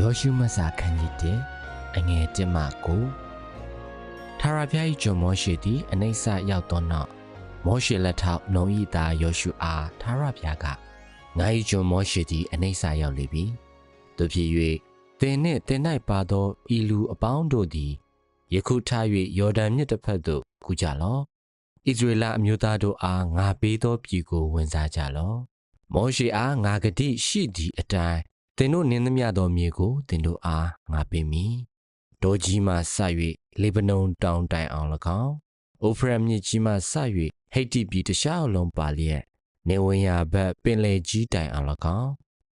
ယောရှုမစာခန်းကြီးတဲ့အငယ်1မှ9ထာဝရဘုရား၏ကျွန်မောရှေသည်အနိစ္စရောက်သောနောက်မောရှေလက်ထောက်နှုံဤသားယောရှုအားထာဝရဘုရားကငါ၏ကျွန်မောရှေသည်အနိစ္စရောက်လေပြီတို့ဖြစ်၍သင်နှင့်သင်၌ပါသောဤလူအပေါင်းတို့သည်ယခုထား၍ယော်ဒန်မြစ်တစ်ဖက်သို့ကူကြလော့ဣသရေလအမျိုးသားတို့အားငါပေးသောပြည်ကိုဝင်စားကြလော့မောရှေအားငါဂတိရှိသည့်အတိုင်း သင်တို့နင်းသမျှသောမြေကိုသင်တို့အားငါပေးမည်ဒေါကြီးမှဆ၍လေဗနုန်တောင်တိုင်အောင်၎င်းအိုဖရမြစ်ကြီးမှဆ၍ဟိတ်တိပြည်တခြားအလုံးပါလျက်နေဝင်ရာဘက်ပင်လေကြီးတိုင်အောင်၎င်း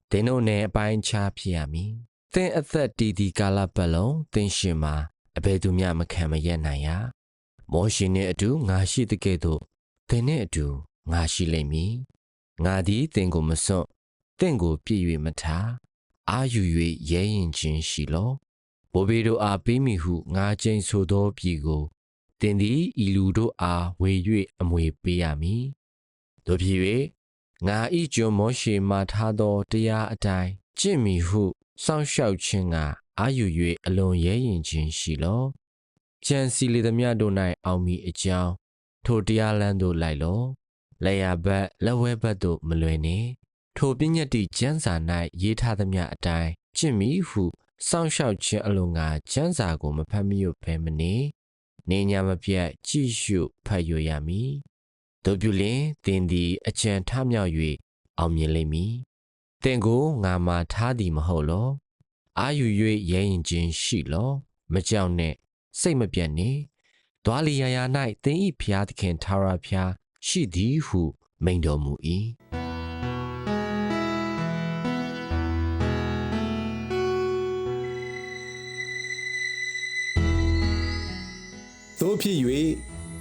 သင်တို့နယ်အပိုင်းခြားဖြစ်ရမည်သင်အသက်တည်တည်ကာလပတ်လုံးသင်ရှင်မှာအဘယ်သူမျှမခံမရက်နိုင်ရမောရှင်နှင့်အတူငါရှိတဲ့ကဲ့သို့သင်နှင့်အတူငါရှိလိမ့်မည်ငါသည်သင်ကိုမစွန့်သင်ကိုပြည့်၍မထား အာယူ၍ရဲရင်ခြင်းရှိလောဘိုးဘေတို့အားပေးမိဟုငါကျိန်ဆိုသောပြည်ကိုသင်သည်ဤလူတို့အားဝေ၍အမွေပေးရမည်တို့ဖြစ်၍ငါဤကျွန်မောရှေမှထားသောတရားအတိုင်းကျင့်မီဟုစောင့်ရှောက်ခြင်းကအာယူ၍အလွန်ရဲရင်ခြင်းရှိလောကြံစီလေသမျှတို့၌အောင်မီအကြောင်းထိုတရားလမ်းသို့လိုက်လောလက်ရဘက်လက်ဝဲဘက်သို့မလွယ်နေ ထိုပညတ်တိကျမ်းစာ၌ရေးထားသမျှအတိုင်းကျင့်မီဟုစောင့်ရှောက်ခြင်းအလိုငါကျမ်းစာကိုမဖတ်မိရဘဲမနေနေညာမပြတ်ကြည့်ရှုဖတ်ရရမည်တို့ပြုလင်သင်သည်အကြံထမြောက်၍အောင်မြင်လိမ့်မည်သင်ကိုငါမှထားသည်မဟုတ်လောအာယူ၍ရဲရင်ခြင်းရှိလောမကြောက်နဲ့စိတ်မပြတ်နေဒွာလီယာယာ၌သင်ဤဖျားသခင်ထာဝရဖျားရှိသည်ဟုမိန်တော်မူ၏။ သို့ဖြစ်၍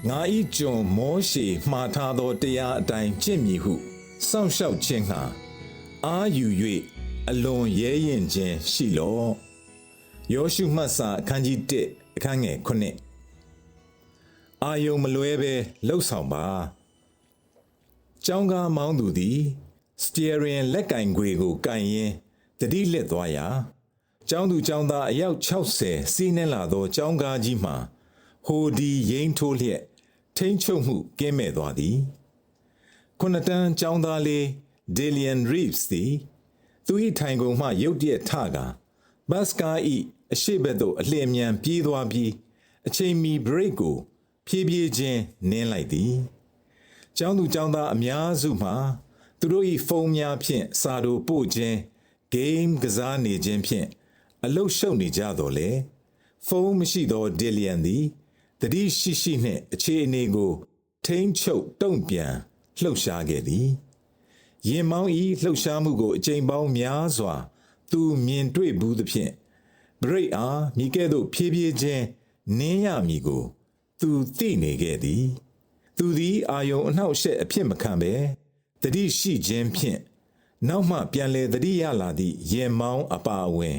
ငါဤကျွန်မောရှေမှားထားသောတရားအတိုင်းကျင့်မည်ဟုစောင့်ရှောက်ခြင်းဟာအာယူ၍အလွန်ရဲရင်ခြင်းရှိလော့ယောရှုမှတ်စာအခန်းကြီး1အခန်းငယ်9အာယုံမလွဲပဲလှုပ်ဆောင်ပါကျောင်းကားမောင်းသူသည်စတီယရင်လက်ကင်ခွေကိုကင်ရင်းတတိလက်သွားရာကျောင်းသူကျောင်းသားအယောက်60စီးနှင်းလာသောကျောင်းကားကြီးမှာ ဟိုဒီရိမ့်ထိုးလျက်ထိမ့်ချုပ်မှုကင်းမဲ့သွားသည်ခုနှစ်တန်းကျောင်းသားလေးဒေလီယန်ရီဗစ်သည်သူ၏ထိုင်ကုန်မှရုတ်တရက်ထကာဘတ်စကား၏အရှိဘက်သို့အလျင်မြန်ပြေးသွားပြီးအချိန်မီဘရိတ်ကိုဖြည်းဖြည်းချင်းနင်းလိုက်သည်ကျောင်းသူကျောင်းသားအများစုမှာသူတို့၏ဖုန်းများဖြင့်စာတို့ပို့ခြင်းဂိမ်းကစားနေခြင်းဖြင့်အလုရှုပ်နေကြတော့လေဖုန်းမရှိသောဒီလီယန်သည် တတိရှိရှိနှင့်အခြေအနေကို ထိမ့်ချုပ်တုံ့ပြန်လှုပ်ရှားခဲ့သည်ရင်မောင်းဤလှုပ်ရှားမှုကိုအကြိမ်ပေါင်းများစွာ သူမြင်တွေ့ဘူးသဖြင့်ဘရိတ်အားမိကဲ့သို့ဖြည်းဖြည်းချင်းနင်းရမည်ကို သူသိနေခဲ့သည် သူသည်အာယုံအနှောက်အယှက်အဖြစ်မခံဘဲတတိရှိခြင်းဖြင့်နောက်မှပြန်လေတတိရလာသည့်ရင်မောင်းအပါအဝင်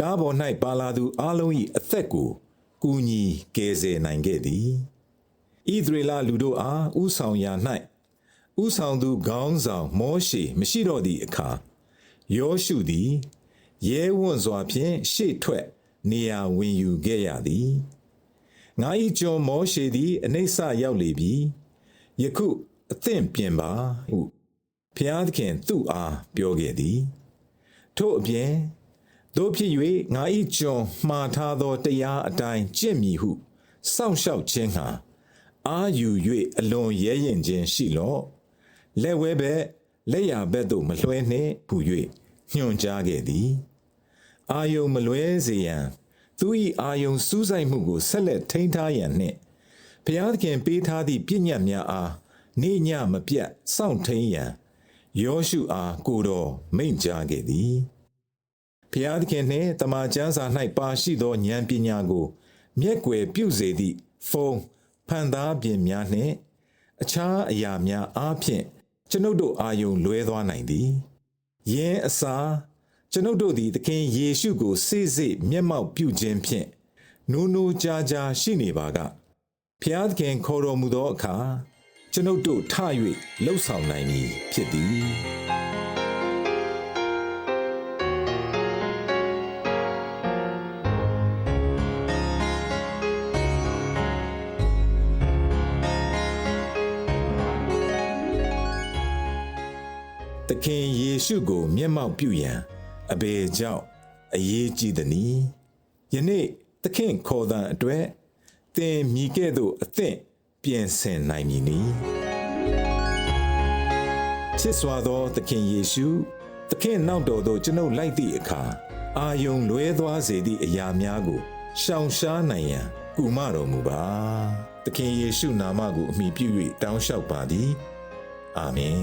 ကားပေါ်၌ပါလာသူအလုံး၏အသက်ကို ကူညီကယ်ဆယ်နိုင်ခဲ့သည်ဣသရေလလူတို့အားဥဆောင်ရာ၌ဥဆောင်သူခေါင်းဆောင်မောရှေမရှိတော့သည့်အခါယောရှုသည်ရဲဝံ့စွာဖြင့်ရှေ့ထွက် နေရာဝင်ယူခဲ့ရသည်ငါ၏ကျွန်မောရှေသည်အနှိမ့်ဆရောက်လေပြီယခုအသင့်ပြင်ပါဟုဖျားသခင်သူ့အားပြောခဲ့သည် ထို့အပြင် တို့ဖြစ်၍ငါ၏ကျွန်မှားထားသောတရားအတိုင်းကျင့်မည်ဟုစောင့်ရှောက်ခြင်းဟာအာယူ၍အလွန်ရဲရင်ခြင်းရှိလော့လက်ဝဲဘက်လက်ရဘက်သို့မလွှဲနှင့်ဟု၍ညွှန်ကြားခဲ့သည်အာယုံမလွဲစေရန်သူ၏အာယုံစူးစိုက်မှုကိုဆက်လက်ထိန်းထားရန်နှင့်ဘုရားသခင်ပေးထားသည့်ပြည့်ညတ်များအားနေညမပြတ်စောင့်ထိန်ရန်ယောရှုအားကိုတော်မိန့်ကြားခဲ့သည် ဖျားသခင်နှင့်တမန်ကျမ်းစာ၌ပါရှိသောဉာဏ်ပညာကို မျက်ွယ်ပြုစေသည့်ဖုံးဖန်သားပြင်များနှင့် အခြားအရာများအားဖြင့်ကျွန်ုပ်တို့အာယုံလွဲသွားနိုင်သည်ယင်းအစားကျွန်ုပ်တို့သည်သခင်ယေရှုကိုစိစိမျက်မှောက်ပြုခြင်းဖြင့်နိုးနိုးကြားကြားရှိနေပါကဖျားသခင်ခေါ်တော်မူသောအခါကျွန်ုပ်တို့ထ၍လှုပ်ဆောင်နိုင်မည်ဖြစ်သည် သခင်ယေရှုကို မျက်မှောက်ပြုရန်အဘယ်ကြောင့်အရေးကြီးသနည်းယနေ့သခင်ခေါ်သံအတွက်သင်မိကဲ့သို့အသင့်ပြင်ဆင်နိုင်မည်နီချစ်စွာသောသခင်ယေရှုသခင်နောက်တော်သို့ကျွန်ုပ်လိုက်သည့်အခါအာယုံလွဲသွားစေသည့်အရာများကိုရှောင်ရှားနိုင်ရန်ကူမတော်မူပါသခင်ယေရှုနာမကိုအမိပြု၍တောင်းလျှောက်ပါသည်အာမင်